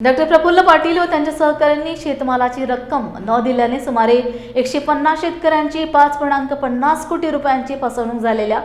Doctor Praful Patil व त्यांच्या सहकाऱ्यांनी शेतमालाची रक्कम न दिल्याने सुमारे एकशे पन्नास शेतकऱ्यांची पाच पूर्णांक पन्नास कोटी रुपयांची फसवणूक झालेल्या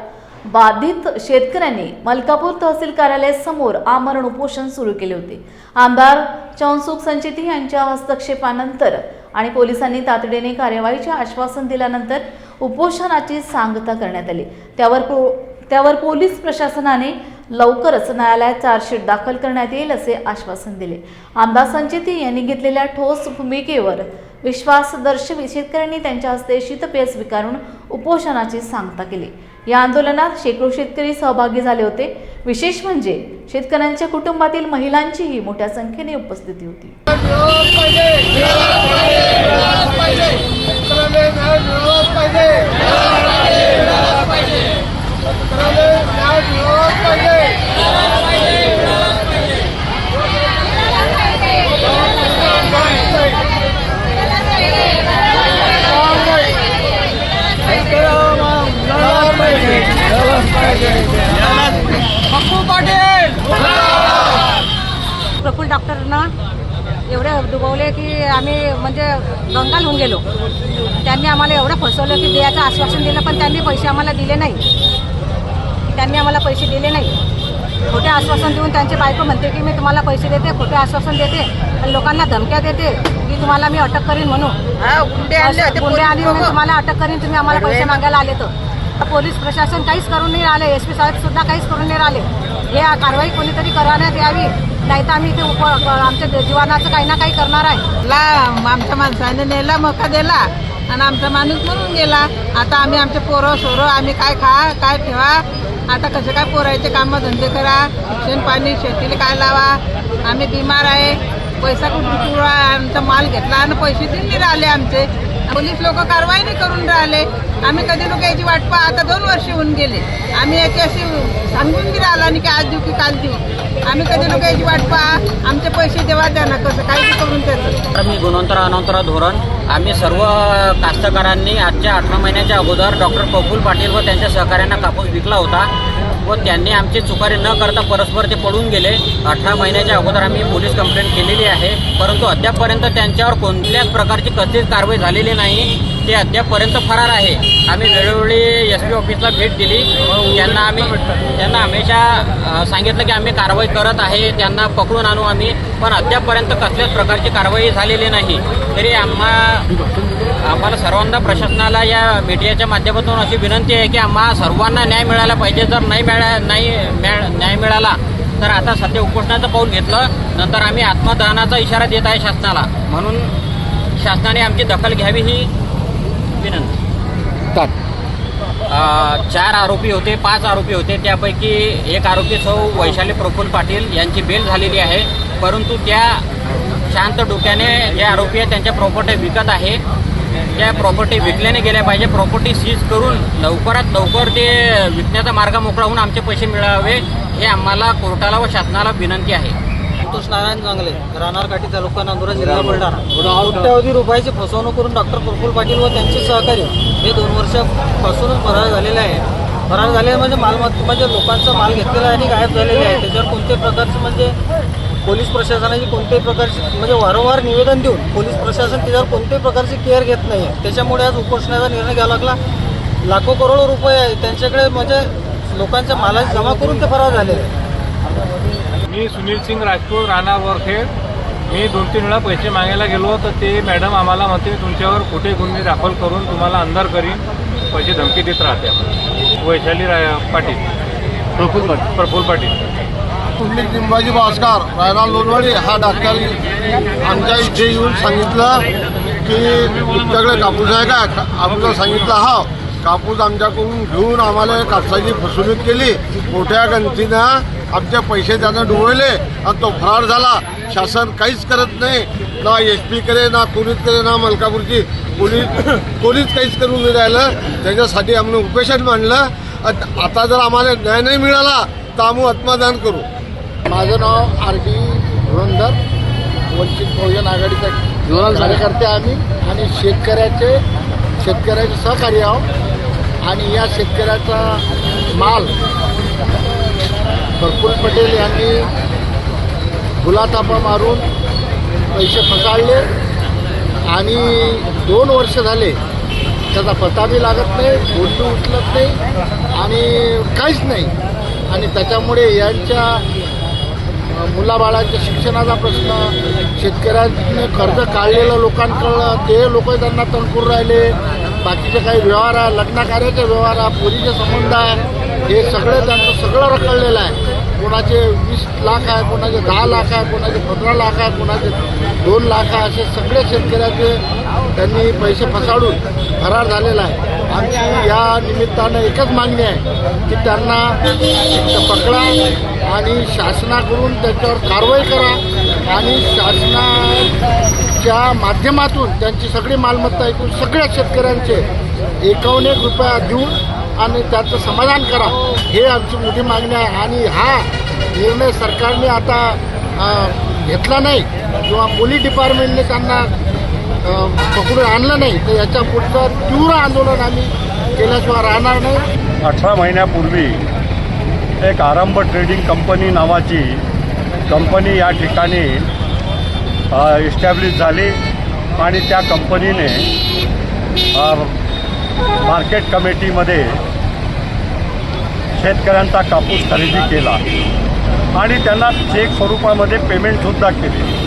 बाधित शेतकऱ्यांनी मलकापूर तहसील कार्यालयासमोर आमरण उपोषण सुरू केले होते. आमदार चौनसुख संचेती यांच्या हस्तक्षेपानंतर आणि पोलिसांनी तातडीने कार्यवाहीचे आश्वासन दिल्यानंतर उपोषणाची सांगता करण्यात आली. त्यावर पो त्यावर पोलीस प्रशासनाने लवकरच न्यायालयात चार्जशीट दाखल करण्यात येईल असे आश्वासन दिले. आमदार संचेती यांनी घेतलेल्या ठोस भूमिकेवर विश्वास दर्शवी शेतकऱ्यांनी त्यांच्या हस्ते शीतपेय स्वीकारून उपोषणाची सांगता केली. या आंदोलनात शेकडो शेतकरी सहभागी झाले होते. विशेष म्हणजे शेतकऱ्यांच्या कुटुंबातील महिलांचीही मोठ्या संख्येने उपस्थिती होती मिळालं पाहिजे शेतकऱ्याला न्याय मिळालाच पाहिजे शेतकऱ्याला न्याय मिळालाच पाहिजे प्रफुल्ल डॉक्टरना एवढे दुबवले की आम्ही म्हणजे गंगाल होऊन गेलो. त्यांनी आम्हाला एवढं फसवलं की द्यायचं आश्वासन दिलं पण त्यांनी पैसे आम्हाला दिले नाही. त्यांनी आम्हाला पैसे दिले नाही. खोटे आश्वासन देऊन त्यांची बायको म्हणते की मी तुम्हाला पैसे देते खोटे आश्वासन देते आणि लोकांना धमक्या देते की तुम्हाला मी अटक करीन म्हणून. गुंडे आली म्हणून तुम्हाला अटक करीन तुम्ही आम्हाला पैसे मागायला आले तर. पोलीस प्रशासन काहीच करून नाही राहिले एस पी साहेब सुद्धा काहीच करून नाही राहिले. हे कारवाई कोणीतरी करण्यात यावी नाही तर आम्ही इथे उप आमच्या जीवनाचं काही ना काही करणार आहे. ला आमच्या माणसाने नेला मका दिला आणि आमचा माणूस म्हणून गेला. आता आम्ही आमचे पोरं सोरं आम्ही काय खा काय ठेवा? आता कसे काय पोरायचे कामं धंदे करा? शिक्षण पाणी शेतीला काय लावा? आम्ही बिमार आहे. पैसा कुठून पुरा आमचा माल घेतला आणि पैसे देऊन नाही राहिले आमचे. पोलीस लोक कारवाई नाही करून राहिले. आम्ही कधी लोक याची वाट पहा आता दोन वर्ष होऊन गेले. आम्ही याची अशी सांगून बी राहिला आणि की आज देऊ की काल देऊ. आम्ही कधी लोक याची वाट पहा आमचे पैसे देवा द्या ना कसं काही करून त्याचं. तर मी गुणवंतर अनंतर धोरण. आम्ही सर्व कास्तकारांनी आजच्या अठरा महिन्याच्या अगोदर डॉक्टर प्रफुल पाटील व त्यांच्या सहकाऱ्यांना कापूस विकला होता. व त्यांनी आमची चुकारी न करता परस्पर ते पडून गेले. अठरा महिन्याच्या अगोदर आम्ही पोलीस कंप्लेंट केलेली आहे. परंतु अद्यापपर्यंत त्यांच्यावर कोणत्याच प्रकारची कसलीच कारवाई झालेली नाही. ते अद्यापपर्यंत फरार आहे. आम्ही वेळोवेळी एस पी ऑफिसला भेट दिली. त्यांना आम्ही त्यांना हमेशा सांगितलं की आम्ही कारवाई करत आहे. त्यांना पकडून आणू आम्ही. पण अद्यापपर्यंत कसल्याच प्रकारची कारवाई झालेली नाही. तरी आम्हा आम्हाला सर्वांना प्रशासनाला या मीडियाच्या माध्यमातून अशी विनंती आहे की आम्हा सर्वांना न्याय मिळाला पाहिजे. जर नाही मिळा नाही न्याय मिळाला तर आता सध्या उपोषणाचं पाऊल घेतलं नंतर आम्ही आत्मदहनाचा इशारा देत आहे शासनाला. म्हणून शासनाने आमची दखल घ्यावी ही विनंती. चार आरोपी होते पाच आरोपी होते. त्यापैकी एक आरोपी सौ वैशाली प्रफुल्ल पाटील यांची बेल झालेली आहे. परंतु त्या शांत डोक्याने जे आरोपी आहेत त्यांच्या प्रॉपर्टी विकत आहे. त्या प्रॉपर्टी विकल्याने गेल्या पाहिजे. प्रॉपर्टी सीज करून लवकरात लवकर ते विकण्याचा मार्ग मोकळा होऊन आमचे पैसे मिळावे हे आम्हाला कोर्टाला व शासनाला विनंती आहे. संतोष नारायण चांगले राहणार काठी तालुका नांदुरा जिल्हा बुलढाणा. कोट्यावधी रुपयाची फसवणूक करून डॉक्टर प्रफुल्ल पाटील व त्यांचे सहकारी. हे दोन वर्षापासूनच फरार झालेले आहे. फरार झाले म्हणजे मालमत्ता म्हणजे लोकांचा माल घेतलेला आहे आणि गायब झालेले आहे. त्याच्यावर कोणत्याही प्रकारचं म्हणजे पोलीस प्रशासनाची कोणत्याही प्रकारची म्हणजे वारंवार निवेदन देऊन पोलीस प्रशासन त्याच्यावर कोणत्याही प्रकारची केअर घेत नाही आहे त्याच्यामुळे आज उपोषणाचा निर्णय घ्यावा लागला. लाखो करोडो रुपये आहे. त्यांच्याकडे म्हणजे लोकांच्या मालाची जमा करून ते फरार झालेले आहे मी सुनील सिंग राजपूत राहणार वरखेड मी दोन तीन वेळा पैसे मागायला गेलो तर ते मॅडम आम्हाला म्हणते तुमच्यावर खोटे गुन्हे दाखल करून तुम्हाला अंधार करीन. पैसे धमकी देत राहते. वैशाली रा पाटील. प्रफुल पाटील. प्रफुल पाटील. तुम्ही निंबाजी भास्कर रायना लोणवाडी हा डॉक्टर आमच्या इथे येऊन सांगितलं की तुमच्याकडे कापूस आहे का? का- आम्हाला सांगितलं हा कापूस आमच्याकडून घेऊन आम्हाला कापसाची फसवणूक केली. मोठ्या गणतीनं आमचे पैसे त्यानं डुबवले आणि तो फरार झाला. शासन काहीच करत नाही. ना एस पी करे ना कोणीच करे ना मलकापूरची. पोलीस कोणीच काहीच करून नाही राहिलं. त्याच्यासाठी आम्ही उपेशन मांडलं. आता जर आम्हाला न्याय नाही मिळाला तर आम्ही आत्मदान करू. माझं नाव आर डी धुरंधर वंचित बहुजन आघाडीचा कार्यकर्ते आम्ही आणि शेतकऱ्याचे शेतकऱ्याचे सहकार्य आहोत. आणि या शेतकऱ्याचा माल प्रफुल्ल पटेल यांनी गुलाथापा मारून पैसे फसाळले आणि दोन वर्ष झाले त्याचा पत्ता बी लागत नाही फोन बी उचलत नाही आणि काहीच नाही. आणि त्याच्यामुळे यांच्या मुलाबाळांच्या शिक्षणाचा प्रश्न शेतकऱ्यांनी कर्ज काढलेलं लोकांकडं ते लोक त्यांना तणकूर राहिले. बाकीचे काही व्यवहार आहे लग्नकार्याचे व्यवहार आहे पोरीचे संबंध आहे हे सगळं त्यांचं सगळं रखडलेलं आहे. कोणाचे वीस लाख आहे कोणाचे दहा लाख आहे कोणाचे पंधरा लाख आहे कोणाचे दोन लाख आहे असे सगळे शेतकऱ्याचे त्यांनी पैसे फसाडून फरार झालेला आहे. आमची या निमित्तानं एकच मागणी आहे की त्यांना पकडा आणि शासनाकडून त्याच्यावर कारवाई करा आणि शासनाच्या माध्यमातून त्यांची सगळी मालमत्ता ऐकून सगळ्या शेतकऱ्यांचे एकावन्न एक रुपया देऊन आणि त्याचं समाधान करा. हे आमची मोठी मागणी आहे आणि हा निर्णय सरकारने आता घेतला नाही. किंवा पोलीस डिपार्टमेंटने त्यांना पकडून आणलं नाही. तर याच्या पुढचं तीव्र आंदोलन आम्ही केल्याशिवाय राहणार नाही. अठरा महिन्यापूर्वी एक आरंभ ट्रेडिंग कंपनी नावाची कंपनी या ठिकाणी इस्टॅब्लिश झाली आणि त्या कंपनीने मार्केट कमिटीमध्ये शेतकऱ्यांचा कापूस खरेदी केला. आणि त्यांना चेक स्वरूपामध्ये पेमेंटसुद्धा केली.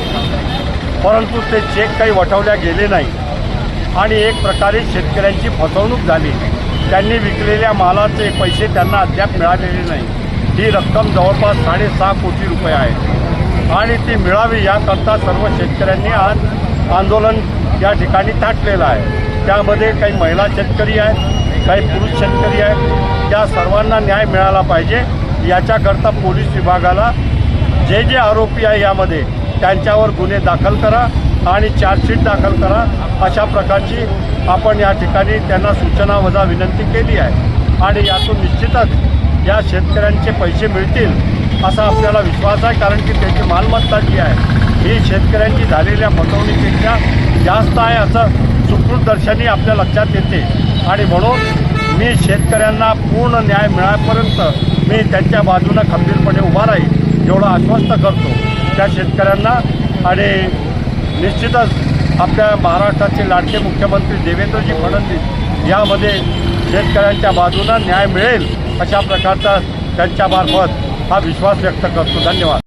परंतु ते चेक काही वटवल्या गेले नाही. आणि एक प्रकारे शेतकऱ्यांची फसवणूक झाली. त्यांनी विकलेल्या मालाचे पैसे त्यांना अद्याप मिळालेले नाही. ही रक्कम जवळपास साडेसहा कोटी रुपये आहे. आणि ती मिळावी याकरता सर्व शेतकऱ्यांनी आज आंदोलन या ठिकाणी थाटलेलं आहे. त्यामध्ये काही महिला शेतकरी आहेत काही पुरुष शेतकरी आहेत. त्या सर्वांना न्याय मिळाला पाहिजे. याच्याकरता पोलीस विभागाला जे जे आरोपी आहे यामध्ये त्यांच्यावर गुन्हे दाखल करा आणि चार्जशीट दाखल करा. अशा प्रकारची आपण या ठिकाणी त्यांना सूचना वजा विनंती केली आहे. आणि यातून निश्चितच या शेतकऱ्यांचे पैसे मिळतील असा आपल्याला विश्वास आहे. कारण की त्याची मालमत्ता जी आहे ही शेतकऱ्यांची झालेल्या फसवणुकीपेक्षा जास्त आहे असं सुकृतदर्शनी आपल्या लक्षात येते. आणि म्हणून मी शेतकऱ्यांना पूर्ण न्याय मिळापर्यंत मी त्यांच्या बाजूनं खंबीरपणे उभा राहील एवढं आश्वस्त करतो. त्या शेतकऱ्यांना आणि निश्चितच आपल्या महाराष्ट्राचे लाडके मुख्यमंत्री देवेंद्रजी फडणवीस यामध्ये शेतकऱ्यांच्या बाजूनं न्याय मिळेल अशा प्रकारचा त्यांच्यामार्फत हा विश्वास व्यक्त करतो. धन्यवाद.